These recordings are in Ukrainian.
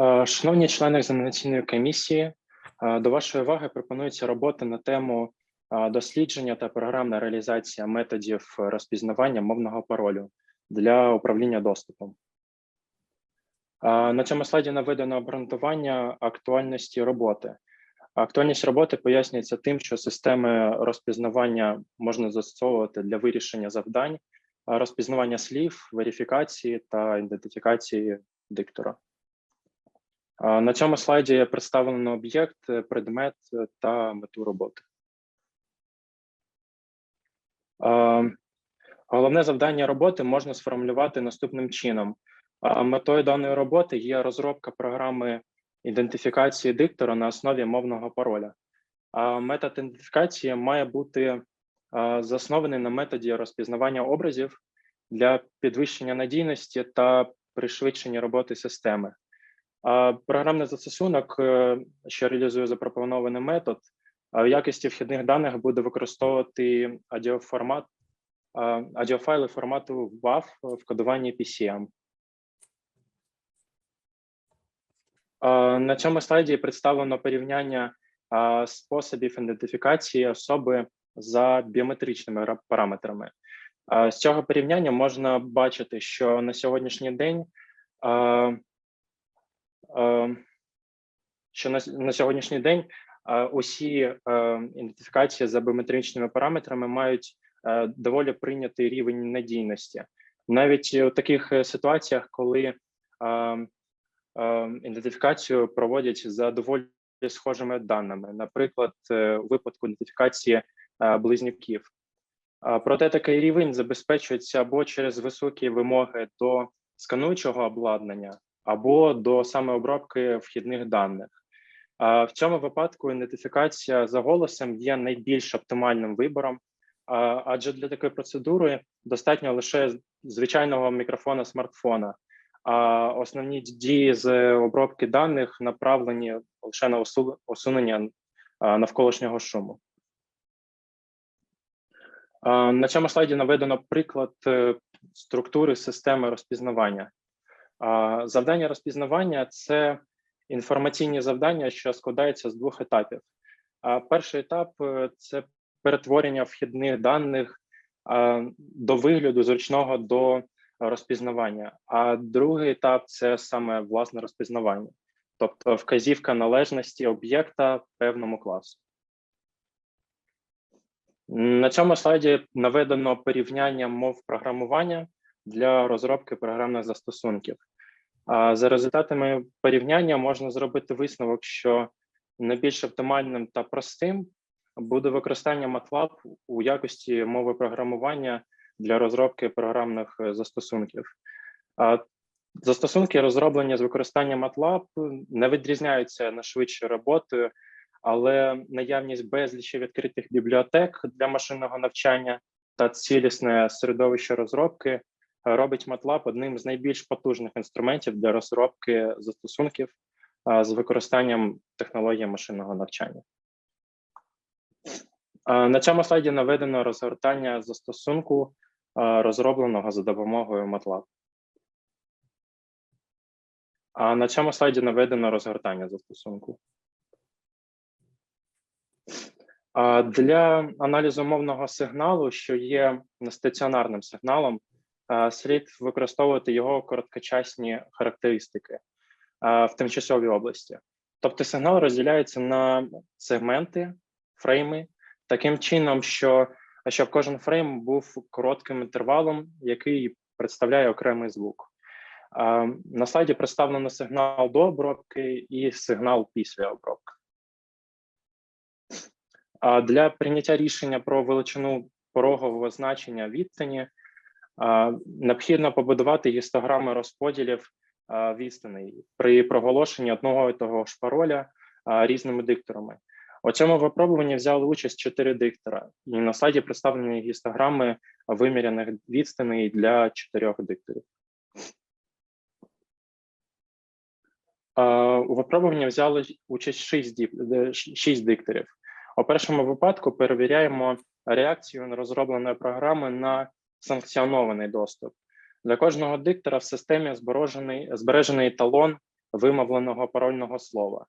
Е, Шановні члени екзаменаційної комісії, е, до вашої уваги пропонується робота на тему е, дослідження та програмна реалізація методів розпізнавання мовного паролю для управління доступом. На цьому слайді наведено обґрунтування актуальності роботи. Актуальність роботи пояснюється тим, що системи розпізнавання можна застосовувати для вирішення завдань, розпізнавання слів, верифікації та ідентифікації диктора. На цьому слайді представлено об'єкт, е, предмет е, та мету роботи. Головне завдання роботи можна сформулювати наступним чином. Метою даної роботи є розробка програми ідентифікації диктора на основі мовного пароля. Метод ідентифікації має бути заснований на методі розпізнавання образів для підвищення надійності та пришвидшення роботи системи. Програмний застосунок, е, що реалізує запропонований метод, в якості вхідних даних буде використовувати аудіоформат, аудіофайли формату WAV в кодуванні PCM. На цьому слайді представлено порівняння способів ідентифікації особи за біометричними параметрами. З цього порівняння можна бачити, що на сьогоднішній день що на, сьогоднішній день е, усі е, ідентифікації за біометричними параметрами мають е, доволі прийнятий рівень надійності. Навіть у таких е, ситуаціях, коли е, е, ідентифікацію проводять за доволі схожими даними, наприклад, е, у випадку ідентифікації е, близнюків. Проте такий рівень забезпечується або через високі вимоги до скануючого обладнання, або до саме обробки вхідних даних. В цьому випадку ідентифікація за голосом є найбільш оптимальним вибором, адже для такої процедури достатньо лише звичайного мікрофона смартфона. А основні дії з обробки даних направлені лише на усунення навколишнього шуму. На цьому слайді наведено приклад е, структури системи розпізнавання. Завдання розпізнавання це інформаційні завдання, що складаються з двох етапів. Перший етап е, це перетворення вхідних даних до вигляду зручного до розпізнавання. А другий етап це саме власне розпізнавання, тобто вказівка належності об'єкта певному класу. На цьому слайді наведено порівняння мов програмування для розробки програмних застосунків. За результатами порівняння можна зробити висновок, що найбільш оптимальним та простим буде використання MATLAB у якості мови програмування для розробки програмних е, застосунків. Застосунки, розроблені з використанням MATLAB, не відрізняються на швидше роботою, але наявність безлічі відкритих бібліотек для машинного навчання та цілісне середовище розробки робить MATLAB одним з найбільш потужних інструментів для розробки застосунків з використанням технології машинного навчання. На цьому слайді наведено розгортання застосунку, розробленого за допомогою MATLAB. А на цьому слайді наведено розгортання застосунку. Для аналізу мовного сигналу, що є нестаціонарним сигналом, слід використовувати його короткочасні характеристики в тимчасовій області. Тобто сигнал розділяється на сегменти, фрейми, таким чином, що щоб кожен фрейм був коротким інтервалом, який представляє окремий звук. На слайді представлено сигнал до обробки і сигнал після обробки. Для прийняття рішення про величину порогового значення відстані необхідно побудувати гістограми розподілів відстаней при проголошенні одного і того ж пароля різними дикторами. У цьому випробуванні взяли участь чотири диктора, і на слайді представлені гістограми виміряних відстаней для чотирьох дикторів. У випробуванні взяли участь е, шість дикторів. У першому випадку перевіряємо реакцію розробленої програми на санкціонований доступ. Для кожного диктора в системі збережений, збережений талон вимовленого парольного слова.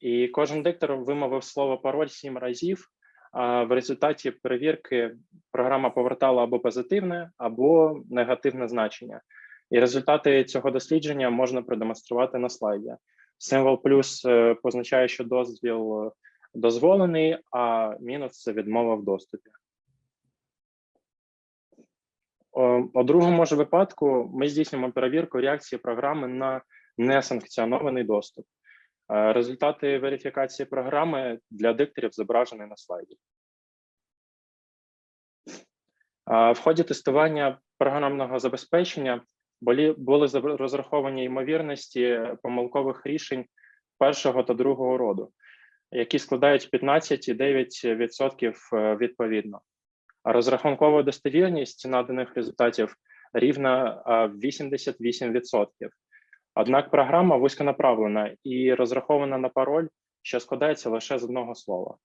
І кожен диктор вимовив слово пароль сім разів. А в результаті перевірки програма повертала або позитивне, або негативне значення. І результати цього дослідження можна продемонструвати на слайді. Символ плюс е, позначає, що дозвіл е, дозволений, а мінус це відмова в доступі. У другому ж випадку ми здійснюємо перевірку реакції програми на несанкціонований доступ. Е, Результати верифікації програми для дикторів зображені на слайді. Е, В ході тестування програмного забезпечення були, розраховані ймовірності помилкових рішень першого та другого роду, які складають 15 і 9% е, відповідно. Розрахункова достовірність наданих результатів рівна е, 88%. Однак програма вузьконаправлена і розрахована на пароль, що складається лише з одного слова.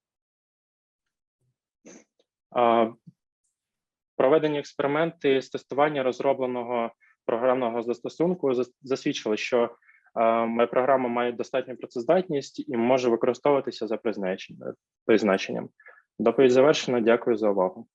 Проведені експерименти з тестування розробленого програмного застосунку засвідчили, що моя програма має достатню працездатність і може використовуватися за призначенням. Доповідь завершена. Дякую за увагу.